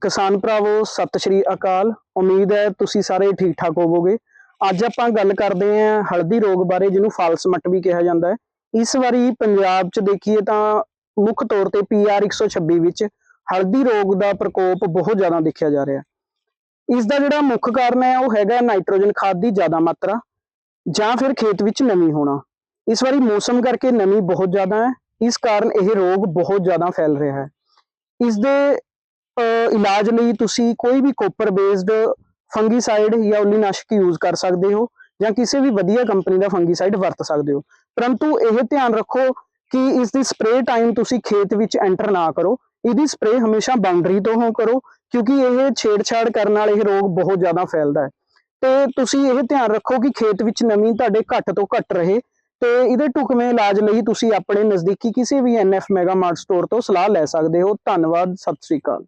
ਕਿਸਾਨ ਭਰਾਵੋ, ਸਤਿ ਸ਼੍ਰੀ ਅਕਾਲ। ਉਮੀਦ ਹੈ ਤੁਸੀਂ ਸਾਰੇ ਠੀਕ ਠਾਕ ਹੋਵੋਗੇ। ਅੱਜ ਆਪਾਂ ਗੱਲ ਕਰਦੇ ਹਾਂ ਹਲਦੀ ਰੋਗ ਬਾਰੇ, ਜਿਹਨੂੰ ਫਾਲਸ ਮੱਟ ਵੀ ਕਿਹਾ ਜਾਂਦਾ ਹੈ। ਇਸ ਵਾਰੀ ਪੰਜਾਬ 'ਚ ਦੇਖੀਏ ਤਾਂ ਮੁੱਖ ਤੌਰ ਤੇ ਪੀਆਰ 126 ਵਿੱਚ ਹਲਦੀ ਰੋਗ ਦਾ ਪ੍ਰਕੋਪ ਬਹੁਤ ਜ਼ਿਆਦਾ ਦੇਖਿਆ ਜਾ ਰਿਹਾ ਹੈ। ਇਸ ਦਾ ਜਿਹੜਾ ਮੁੱਖ ਕਾਰਨ ਹੈ, ਉਹ ਹੈਗਾ ਨਾਈਟ੍ਰੋਜਨ ਖਾਦ ਦੀ ਜ਼ਿਆਦਾ ਮਾਤਰਾ, ਜਾਂ ਫਿਰ ਖੇਤ ਵਿੱਚ ਨਮੀ ਹੋਣਾ। ਇਸ ਵਾਰੀ ਮੌਸਮ ਕਰਕੇ ਨਮੀ ਬਹੁਤ ਜ਼ਿਆਦਾ ਹੈ। ਇਸ ਕਾਰਨ ਇਹ ਰੋਗ ਬਹੁਤ ਜ਼ਿਆਦਾ ਫੈਲ ਰਿਹਾ ਹੈ। ਇਸ ਦੇ ਇਲਾਜ ਲਈ ਤੁਸੀਂ ਕੋਈ ਵੀ ਕੋਪਰ ਬੇਸਡ ਫੰਗੀਸਾਈਡ ਜਾਂ ਉਲੀਨਾਸ਼ਕ ਯੂਜ਼ ਕਰ ਸਕਦੇ ਹੋ ਜਾਂ ਕਿਸੇ ਵੀ ਵਧੀਆ ਕੰਪਨੀ ਦਾ ਫੰਗੀਸਾਈਡ ਵਰਤ ਸਕਦੇ ਹੋ। ਪਰੰਤੂ ਇਹ ਧਿਆਨ ਰੱਖੋ ਕਿ ਇਸ ਦੀ ਸਪਰੇਅ ਟਾਈਮ ਤੁਸੀਂ ਖੇਤ ਵਿੱਚ ਐਂਟਰ ਨਾ ਕਰੋ। ਇਹਦੀ ਸਪਰੇਅ ਹਮੇਸ਼ਾ ਬਾਉਂਡਰੀ ਤੋਂ ਹੋ ਕਰੋ, ਕਿਉਂਕਿ ਇਹ ਛੇੜਛਾੜ ਕਰਨ ਨਾਲ ਇਹ ਰੋਗ ਬਹੁਤ ਜ਼ਿਆਦਾ ਫੈਲਦਾ ਹੈ। ਤੇ ਤੁਸੀਂ ਇਹ ਧਿਆਨ ਰੱਖੋ ਕਿ ਖੇਤ ਵਿੱਚ ਨਮੀ ਤੁਹਾਡੇ ਘੱਟ ਤੋਂ ਘੱਟ ਰਹੇ ਤੇ ਇਹਦੇ ਢੁਕਵੇਂ ਇਲਾਜ ਲਈ ਤੁਸੀਂ ਆਪਣੇ ਨਜ਼ਦੀਕੀ ਕਿਸੇ ਵੀ ਐਨਐਫ ਮੈਗਾ ਮਾਰਟ ਸਟੋਰ ਤੋਂ ਸਲਾਹ ਲੈ ਸਕਦੇ ਹੋ। ਧੰਨਵਾਦ, ਸਤਿ ਸ੍ਰੀ ਅਕਾਲ।